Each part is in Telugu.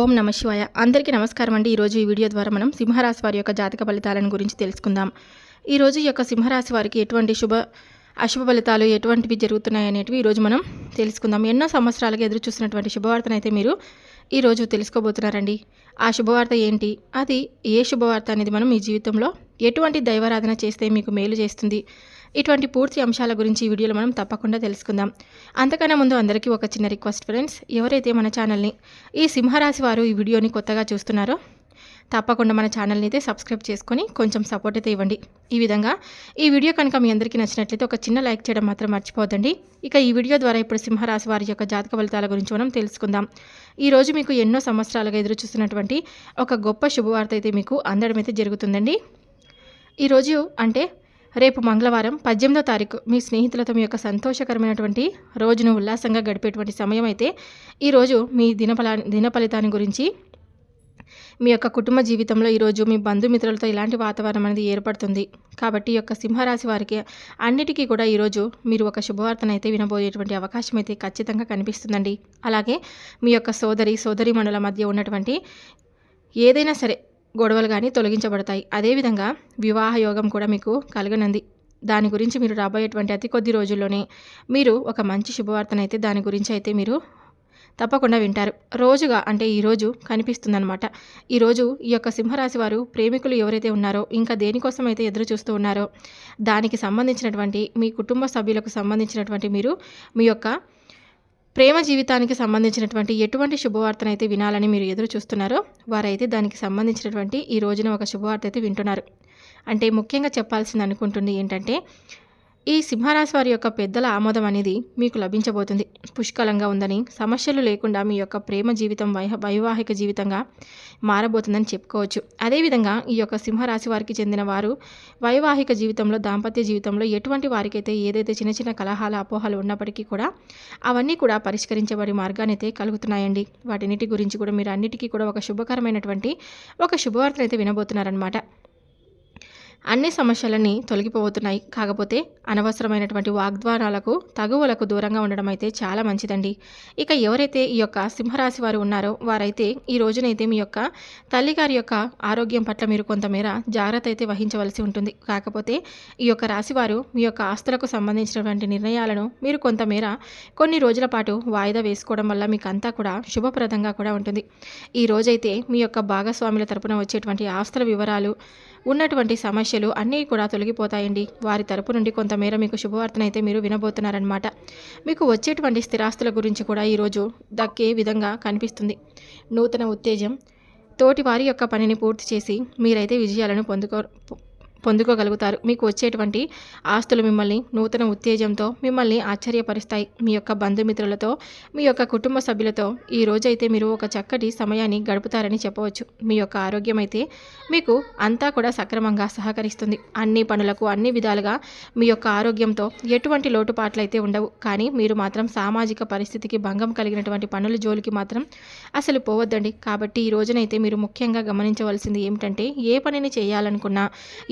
ఓం నమ శివాయ. అందరికీ నమస్కారం అండి. ఈరోజు ఈ వీడియో ద్వారా మనం సింహరాశి వారి యొక్క జాతక ఫలితాలను గురించి తెలుసుకుందాం. ఈరోజు ఈ యొక్క సింహరాశి వారికి ఎటువంటి శుభ అశుభ ఫలితాలు ఎటువంటివి జరుగుతున్నాయి అనేటివి ఈరోజు మనం తెలుసుకుందాం. ఎన్నో సంవత్సరాలుగా ఎదురు చూసినటువంటి శుభవార్తను అయితే మీరు ఈరోజు తెలుసుకోబోతున్నారండి. ఆ శుభవార్త ఏంటి? అది ఏ శుభవార్త అనేది మనం ఈ జీవితంలో ఎటువంటి దైవారాధన చేస్తే మీకు మేలు చేస్తుంది? ఇటువంటి పూర్తి అంశాల గురించి ఈ వీడియోలో మనం తప్పకుండా తెలుసుకుందాం. అంతకన్నా ముందు అందరికీ ఒక చిన్న రిక్వెస్ట్ ఫ్రెండ్స్. ఎవరైతే మన ఛానల్ని ఈ సింహరాశి వారు ఈ వీడియోని కొత్తగా చూస్తున్నారో తప్పకుండా మన ఛానల్ని అయితే సబ్స్క్రైబ్ చేసుకొని కొంచెం సపోర్ట్ అయితే ఇవ్వండి. ఈ విధంగా ఈ వీడియో కనుక మీ అందరికీ నచ్చినట్లయితే ఒక చిన్న లైక్ చేయడం మాత్రం మర్చిపోదండి ఇక ఈ వీడియో ద్వారా ఇప్పుడు సింహరాశి వారి యొక్క జాతక ఫలితాల గురించి మనం తెలుసుకుందాం. ఈరోజు మీకు ఎన్నో సంవత్సరాలుగా ఎదురు చూస్తున్నటువంటి ఒక గొప్ప శుభవార్త అయితే మీకు అందడం అయితే జరుగుతుందండి. ఈరోజు అంటే రేపు మంగళవారం పద్దెనిమిదో తారీఖు మీ స్నేహితులతో మీ యొక్క సంతోషకరమైనటువంటి రోజును ఉల్లాసంగా గడిపేటువంటి సమయం అయితే ఈరోజు మీ దినఫలా దిన ఫలితాన్ని గురించి మీ యొక్క కుటుంబ జీవితంలో ఈరోజు మీ బంధుమిత్రులతో ఇలాంటి వాతావరణం అనేది ఏర్పడుతుంది. కాబట్టి ఈ యొక్క సింహరాశి వారికి అన్నిటికీ కూడా ఈరోజు మీరు ఒక శుభవార్తను అయితే వినబోయేటువంటి అవకాశం అయితే ఖచ్చితంగా కనిపిస్తుందండి. అలాగే మీ యొక్క సోదరి సోదరి మండల మధ్య ఉన్నటువంటి ఏదైనా సరే గొడవలు కానీ తొలగించబడతాయి. అదేవిధంగా వివాహ యోగం కూడా మీకు కలగనుంది. దాని గురించి మీరు రాబోయేటువంటి అతి కొద్ది రోజుల్లోనే మీరు ఒక మంచి శుభవార్తనైతే దాని గురించి అయితే మీరు తప్పకుండా వింటారు. రోజుగా అంటే ఈరోజు కనిపిస్తుందన్నమాట. ఈరోజు ఈ యొక్క సింహరాశి వారు ప్రేమికులు ఎవరైతే ఉన్నారో ఇంకా దేనికోసం అయితే ఎదురు చూస్తూ ఉన్నారో దానికి సంబంధించినటువంటి మీ కుటుంబ సభ్యులకు సంబంధించినటువంటి మీరు మీ యొక్క ప్రేమ జీవితానికి సంబంధించినటువంటి ఎటువంటి శుభవార్తనైతే వినాలని మీరు ఎదురు చూస్తున్నారో వారైతే దానికి సంబంధించినటువంటి ఈ రోజున ఒక శుభవార్త అయితే వింటున్నారు. అంటే ముఖ్యంగా చెప్పాల్సింది అనుకుంటుంది ఏంటంటే ఈ సింహరాశి వారి యొక్క పెద్దల ఆమోదం అనేది మీకు లభించబోతుంది. పుష్కలంగా ఉందని సమస్యలు లేకుండా మీ యొక్క ప్రేమ జీవితం వైహ వైవాహిక జీవితంగా మారబోతుందని చెప్పుకోవచ్చు. అదేవిధంగా ఈ యొక్క సింహరాశి వారికి చెందిన వారు వైవాహిక జీవితంలో దాంపత్య జీవితంలో ఎటువంటి వారికైతే ఏదైతే చిన్న చిన్న కలహాల అపోహలు ఉన్నప్పటికీ కూడా అవన్నీ కూడా పరిష్కరించబడి మార్గానైతే కలుగుతున్నాయండి. వాటిన్నిటి గురించి కూడా మీరు అన్నిటికీ కూడా ఒక శుభకరమైనటువంటి ఒక శుభవార్తనైతే వినబోతున్నారనమాట అన్ని సమస్యలన్నీ తొలగిపోతున్నాయి. కాకపోతే అనవసరమైనటువంటి వాగ్దానాలకు తగువలకు దూరంగా ఉండడం అయితే చాలా మంచిదండి. ఇక ఎవరైతే ఈ యొక్క సింహరాశి వారు ఉన్నారో వారైతే ఈ రోజునైతే మీ యొక్క తల్లిగారి యొక్క ఆరోగ్యం పట్ల మీరు కొంతమేర జాగ్రత్త అయితే వహించవలసి ఉంటుంది. కాకపోతే ఈ యొక్క రాశివారు మీ యొక్క ఆస్తులకు సంబంధించినటువంటి నిర్ణయాలను మీరు కొంతమేర కొన్ని రోజుల పాటు వాయిదా వేసుకోవడం వల్ల మీకు అంతా కూడా శుభప్రదంగా కూడా ఉంటుంది. ఈ రోజైతే మీ యొక్క భాగస్వాముల తరపున వచ్చేటువంటి ఆస్తుల వివరాలు ఉన్నటువంటి సమస్యలు అన్నీ కూడా తొలగిపోతాయండి. వారి తరపు నుండి కొంతమేర మీకు శుభవార్తనైతే మీరు వినబోతున్నారనమాట మీకు వచ్చేటువంటి స్థిరాస్తుల గురించి కూడా ఈరోజు దక్కే విధంగా కనిపిస్తుంది. నూతన ఉత్తేజం తోటి వారి యొక్క పనిని పూర్తి చేసి మీరైతే విజయాలను పొందుకో పొందుకోగలుగుతారు. మీకు వచ్చేటువంటి ఆస్తులు మిమ్మల్ని నూతన ఉత్తేజంతో మిమ్మల్ని ఆశ్చర్యపరుస్తాయి. మీ యొక్క బంధుమిత్రులతో మీ యొక్క కుటుంబ సభ్యులతో ఈ రోజైతే మీరు ఒక చక్కటి సమయాన్ని గడుపుతారని చెప్పవచ్చు. మీ యొక్క ఆరోగ్యం అయితే మీకు అంతా కూడా సక్రమంగా సహకరిస్తుంది. అన్ని పనులకు అన్ని విధాలుగా మీ యొక్క ఆరోగ్యంతో ఎటువంటి లోటుపాట్లు అయితే ఉండవు. కానీ మీరు మాత్రం సామాజిక పరిస్థితికి భంగం కలిగినటువంటి పనుల జోలికి మాత్రం అసలు పోవద్దండి. కాబట్టి ఈ రోజునైతే మీరు ముఖ్యంగా గమనించవలసింది ఏమిటంటే ఏ పనిని చేయాలనుకున్నా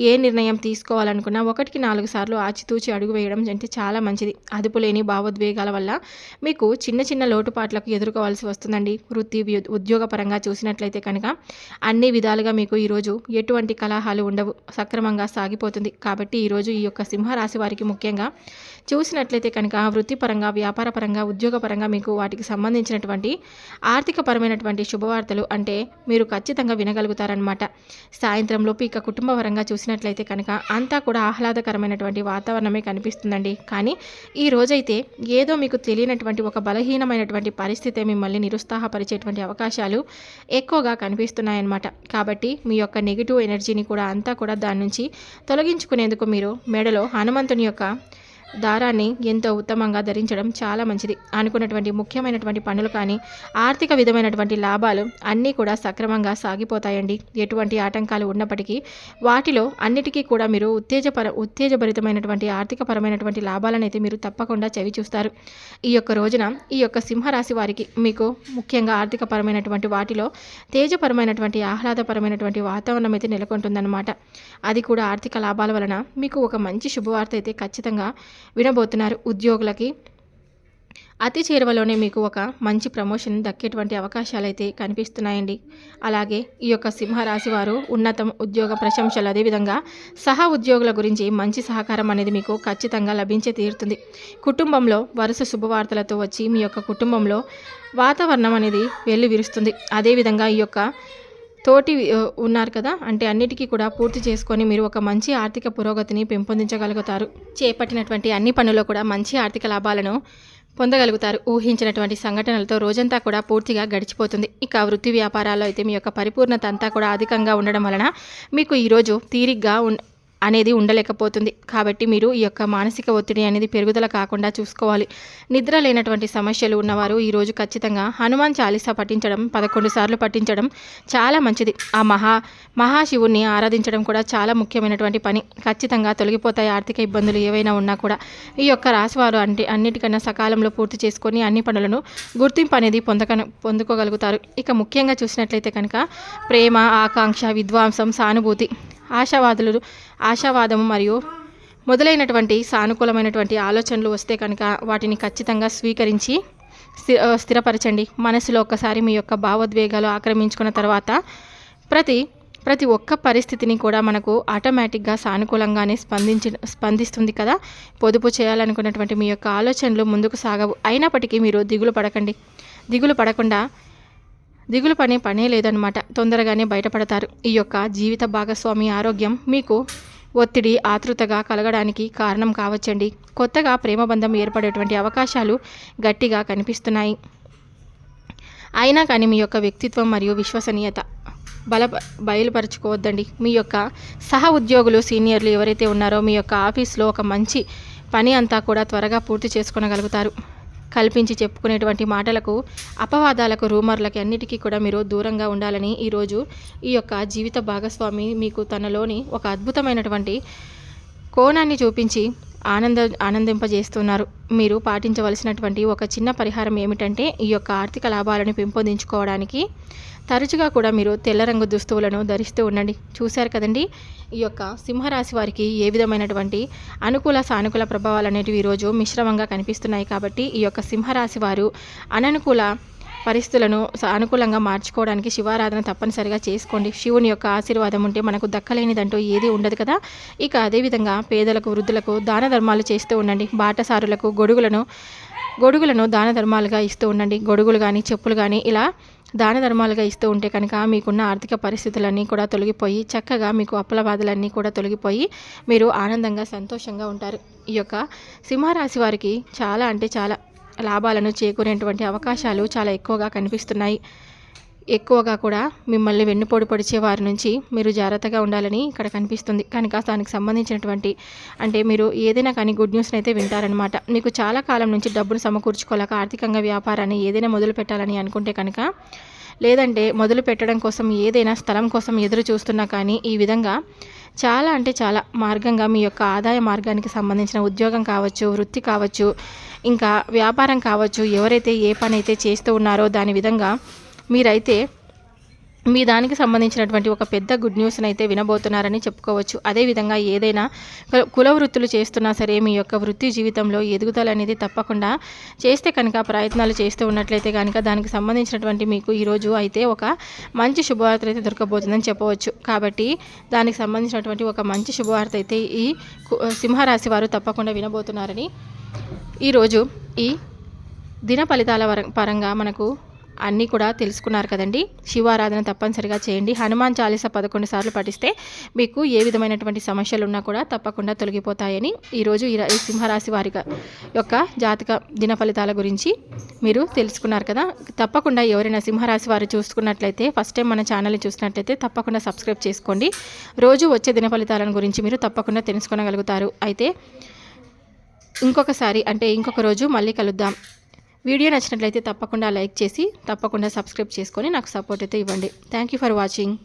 ఏ నిర్ణయం తీసుకోవాలనుకున్నా ఒకటికి నాలుగు సార్లు ఆచితూచి అడుగు వేయడం అంటే చాలా మంచిది. అదుపు లేని భావోద్వేగాల వల్ల మీకు చిన్న చిన్న లోటుపాట్లకు ఎదుర్కోవాల్సి వస్తుందండి. వృత్తి ఉద్యోగపరంగా చూసినట్లయితే కనుక అన్ని విధాలుగా మీకు ఈరోజు ఎటువంటి కలహాలు ఉండవు. సక్రమంగా సాగిపోతుంది. కాబట్టి ఈరోజు ఈ యొక్క సింహరాశి వారికి ముఖ్యంగా చూసినట్లయితే కనుక వృత్తిపరంగా వ్యాపారపరంగా ఉద్యోగపరంగా మీకు వాటికి సంబంధించినటువంటి ఆర్థికపరమైనటువంటి శుభవార్తలు అంటే మీరు ఖచ్చితంగా వినగలుగుతారనమాట సాయంత్రంలోపు ఇక కుటుంబ పరంగా చూసినట్లయితే కనుక అంతా కూడా ఆహ్లాదకరమైనటువంటి వాతావరణమే కనిపిస్తుందండి. కానీ ఈ రోజైతే ఏదో మీకు తెలియనటువంటి ఒక బలహీనమైనటువంటి పరిస్థితి మిమ్మల్ని నిరుత్సాహపరిచేటువంటి అవకాశాలు ఎక్కువగా కనిపిస్తున్నాయన్నమాట. కాబట్టి మీ యొక్క నెగిటివ్ ఎనర్జీని కూడా అంతా కూడా దాని నుంచి తొలగించుకునేందుకు మీరు మెడలో హనుమంతుని యొక్క దారాన్ని ఎంతో ఉత్తమంగా ధరించడం చాలా మంచిది. అనుకున్నటువంటి ముఖ్యమైనటువంటి పనులు కానీ ఆర్థిక విధమైనటువంటి లాభాలు అన్నీ కూడా సక్రమంగా సాగిపోతాయండి. ఎటువంటి ఆటంకాలు ఉన్నప్పటికీ వాటిలో అన్నిటికీ కూడా మీరు ఉత్తేజపర ఉత్తేజభరితమైనటువంటి ఆర్థికపరమైనటువంటి లాభాలను అయితే మీరు తప్పకుండా చవి చూస్తారు. ఈ యొక్క రోజున ఈ యొక్క సింహరాశి వారికి మీకు ముఖ్యంగా ఆర్థికపరమైనటువంటి వాటిలో తేజపరమైనటువంటి ఆహ్లాదపరమైనటువంటి వాతావరణం అయితే నెలకొంటుందన్నమాట. అది కూడా ఆర్థిక లాభాల వలన మీకు ఒక మంచి శుభవార్త అయితే ఖచ్చితంగా వినబోతున్నారు ఉద్యోగులకి. అతి చేరువలోనే మీకు ఒక మంచి ప్రమోషన్ దక్కేటువంటి అవకాశాలు అయితే కనిపిస్తున్నాయండి. అలాగే ఈ యొక్క సింహరాశి వారు ఉన్నతం ఉద్యోగ ప్రశంసలు అదేవిధంగా సహ ఉద్యోగుల గురించి మంచి సహకారం అనేది మీకు ఖచ్చితంగా లభించే తీరుతుంది. కుటుంబంలో వరుస శుభవార్తలతో వచ్చి మీ యొక్క కుటుంబంలో వాతావరణం అనేది వెళ్ళి విరుస్తుంది అదేవిధంగా ఈ యొక్క తోటి ఉన్నారు కదా? అంటే అన్నిటికీ కూడా పూర్తి చేసుకొని మీరు ఒక మంచి ఆర్థిక పురోగతిని పెంపొందించగలుగుతారు. చేపట్టినటువంటి అన్ని పనుల్లో కూడా మంచి ఆర్థిక లాభాలను పొందగలుగుతారు. ఊహించినటువంటి సంఘటనలతో రోజంతా కూడా పూర్తిగా గడిచిపోతుంది. ఇక వృత్తి వ్యాపారాల్లో అయితే మీ యొక్క పరిపూర్ణత అంతా కూడా అధికంగా ఉండడం వలన మీకు ఈరోజు తీరిగ్గా అనేది ఉండలేకపోతుంది. కాబట్టి మీరు ఈ యొక్క మానసిక ఒత్తిడి అనేది పెరుగుదల కాకుండా చూసుకోవాలి. నిద్ర లేనటువంటి సమస్యలు ఉన్నవారు ఈరోజు ఖచ్చితంగా హనుమాన్ చాలీసా పఠించడం పదకొండు సార్లు పఠించడం చాలా మంచిది. ఆ మహా మహాశివుణ్ణి ఆరాధించడం కూడా చాలా ముఖ్యమైనటువంటి పని. ఖచ్చితంగా తొలగిపోతాయి ఆర్థిక ఇబ్బందులు ఏవైనా ఉన్నా కూడా. ఈ యొక్క రాశివారు అంటే అన్నిటికన్నా సకాలంలో పూర్తి చేసుకొని అన్ని పనులను గుర్తింపు అనేది పొందక పొందుకోగలుగుతారు. ఇక ముఖ్యంగా చూసినట్లయితే కనుక ప్రేమ ఆకాంక్ష విద్వాంసం సానుభూతి ఆశావాదులు ఆశావాదము మరియు మొదలైనటువంటి సానుకూలమైనటువంటి ఆలోచనలు వస్తే కనుక వాటిని ఖచ్చితంగా స్వీకరించి స్థి- స్థిరపరచండి. మనసులో ఒక్కసారి మీ యొక్క భావోద్వేగాలు ఆక్రమించుకున్న తర్వాత ప్రతి ప్రతి ఒక్క పరిస్థితిని కూడా మనకు ఆటోమేటిక్గా సానుకూలంగానే స్పందించి స్పందిస్తుంది కదా? పొదుపు చేయాలనుకున్నటువంటి మీ యొక్క ఆలోచనలు ముందుకు సాగవు. అయినప్పటికీ మీరు దిగులు పడకండి. దిగులు పడకుండా దిగులు పని పనే లేదనమాట తొందరగానే బయటపడతారు. ఈ యొక్క జీవిత భాగస్వామి ఆరోగ్యం మీకు ఒత్తిడి ఆతృతగా కలగడానికి కారణం కావచ్చండి. కొత్తగా ప్రేమబంధం ఏర్పడేటువంటి అవకాశాలు గట్టిగా కనిపిస్తున్నాయి. అయినా కానీ మీ యొక్క వ్యక్తిత్వం మరియు విశ్వసనీయత బల బయలుపరచుకోవద్దండి. మీ యొక్క సహ ఉద్యోగులు సీనియర్లు ఎవరైతే ఉన్నారో మీ యొక్క ఆఫీస్లో ఒక మంచి పని అంతా కూడా త్వరగా పూర్తి చేసుకోగలుగుతారు కల్పించి చెప్పుకునేటువంటి మాటలకు అపవాదాలకు రూమర్లకి అన్నిటికీ కూడా మీరు దూరంగా ఉండాలని ఈరోజు ఈ యొక్క జీవిత భాగస్వామి మీకు తనలోని ఒక అద్భుతమైనటువంటి కోణాన్ని చూపించి ఆనంద ఆనందింపజేస్తున్నారు. మీరు పాటించవలసినటువంటి ఒక చిన్న పరిహారం ఏమిటంటే ఈ యొక్క ఆర్థిక లాభాలను పెంపొందించుకోవడానికి తరచుగా కూడా మీరు తెల్ల రంగు దుస్తువులను ధరిస్తూ ఉండండి. చూశారు కదండి? ఈ యొక్క సింహరాశి వారికి ఏ విధమైనటువంటి అనుకూల సానుకూల ప్రభావాలు అనేటివి ఈరోజు మిశ్రమంగా కనిపిస్తున్నాయి కాబట్టి ఈ యొక్క సింహరాశి వారు అననుకూల పరిస్థితులను అనుకూలంగా మార్చుకోవడానికి శివారాధన తప్పనిసరిగా చేసుకోండి. శివుని యొక్క ఆశీర్వాదం ఉంటే మనకు దక్కలేనిదంటూ ఏది ఉండదు కదా. ఇక అదేవిధంగా పేదలకు వృద్ధులకు దాన ధర్మాలు చేస్తూ ఉండండి. బాటసారులకు గొడుగులను గొడుగులను దాన ధర్మాలుగా ఇస్తూ ఉండండి. గొడుగులు కానీ చెప్పులు కానీ ఇలా దాన ధర్మాలుగా ఇస్తూ ఉంటే కనుక మీకున్న ఆర్థిక పరిస్థితులన్నీ కూడా తొలగిపోయి చక్కగా మీకు అప్పుల బాధలన్నీ కూడా తొలగిపోయి మీరు ఆనందంగా సంతోషంగా ఉంటారు. ఈ యొక్క సింహరాశి వారికి చాలా అంటే చాలా లాభాలను చేకూరేటువంటి అవకాశాలు చాలా ఎక్కువగా కనిపిస్తున్నాయి. ఎక్కువగా కూడా మిమ్మల్ని వెన్నుపోటు పొడిచే వారి నుంచి మీరు జాగ్రత్తగా ఉండాలని ఇక్కడ కనిపిస్తుంది. కనుక దానికి సంబంధించినటువంటి అంటే మీరు ఏదైనా కానీ గుడ్ న్యూస్ని అయితే వింటారనమాట మీకు చాలా కాలం నుంచి డబ్బును సమకూర్చుకోలేక ఆర్థికంగా వ్యాపారాన్ని ఏదైనా మొదలు పెట్టాలని అనుకుంటే కనుక లేదంటే మొదలు పెట్టడం కోసం ఏదైనా స్థలం కోసం ఎదురు చూస్తున్నా కానీ ఈ విధంగా చాలా అంటే చాలా మార్గంగా మీ యొక్క ఆదాయ మార్గానికి సంబంధించిన ఉద్యోగం కావచ్చు వృత్తి కావచ్చు ఇంకా వ్యాపారం కావచ్చు ఎవరైతే ఏ పని అయితే చేస్తూ ఉన్నారో దాని విధంగా మీరైతే మీ దానికి సంబంధించినటువంటి ఒక పెద్ద గుడ్ న్యూస్ని అయితే వినబోతున్నారని చెప్పుకోవచ్చు. అదేవిధంగా ఏదైనా కుల వృత్తులు చేస్తున్నా సరే మీ యొక్క వృత్తి జీవితంలో ఎదుగుదల అనేది తప్పకుండా చేస్తే కనుక ప్రయత్నాలు చేస్తూ ఉన్నట్లయితే కనుక దానికి సంబంధించినటువంటి మీకు ఈరోజు అయితే ఒక మంచి శుభవార్త అయితే దొరకబోతుందని చెప్పవచ్చు. కాబట్టి దానికి సంబంధించినటువంటి ఒక మంచి శుభవార్త అయితే ఈ సింహరాశి వారు తప్పకుండా వినబోతున్నారని ఈరోజు ఈ దిన ఫలితాల వర- పరంగా మనకు అన్నీ కూడా తెలుసుకున్నారు కదండి. శివారాధన తప్పనిసరిగా చేయండి. హనుమాన్ చాలీసా పదకొండు సార్లు పఠిస్తే మీకు ఏ విధమైనటువంటి సమస్యలు ఉన్నా కూడా తప్పకుండా తొలగిపోతాయని ఈరోజు ఈ ఈ సింహరాశి వారి యొక్క జాతక దిన ఫలితాల గురించి మీరు తెలుసుకున్నారు కదా. తప్పకుండా ఎవరైనా సింహరాశి వారు చూసుకున్నట్లయితే ఫస్ట్ టైం మన ఛానల్ని చూసినట్లయితే తప్పకుండా సబ్స్క్రైబ్ చేసుకోండి. రోజు వచ్చే దిన ఫలితాలను గురించి మీరు తప్పకుండా తెలుసుకోగలుగుతారు అయితే ఇంకొకసారి అంటే ఇంకొక రోజు మళ్ళీ కలుద్దాం. వీడియో నచ్చినట్లయితే తప్పకుండా లైక్ చేసి తప్పకుండా సబ్స్క్రైబ్ చేసుకొని నాకు సపోర్ట్ అయితే ఇవ్వండి. Thank you for watching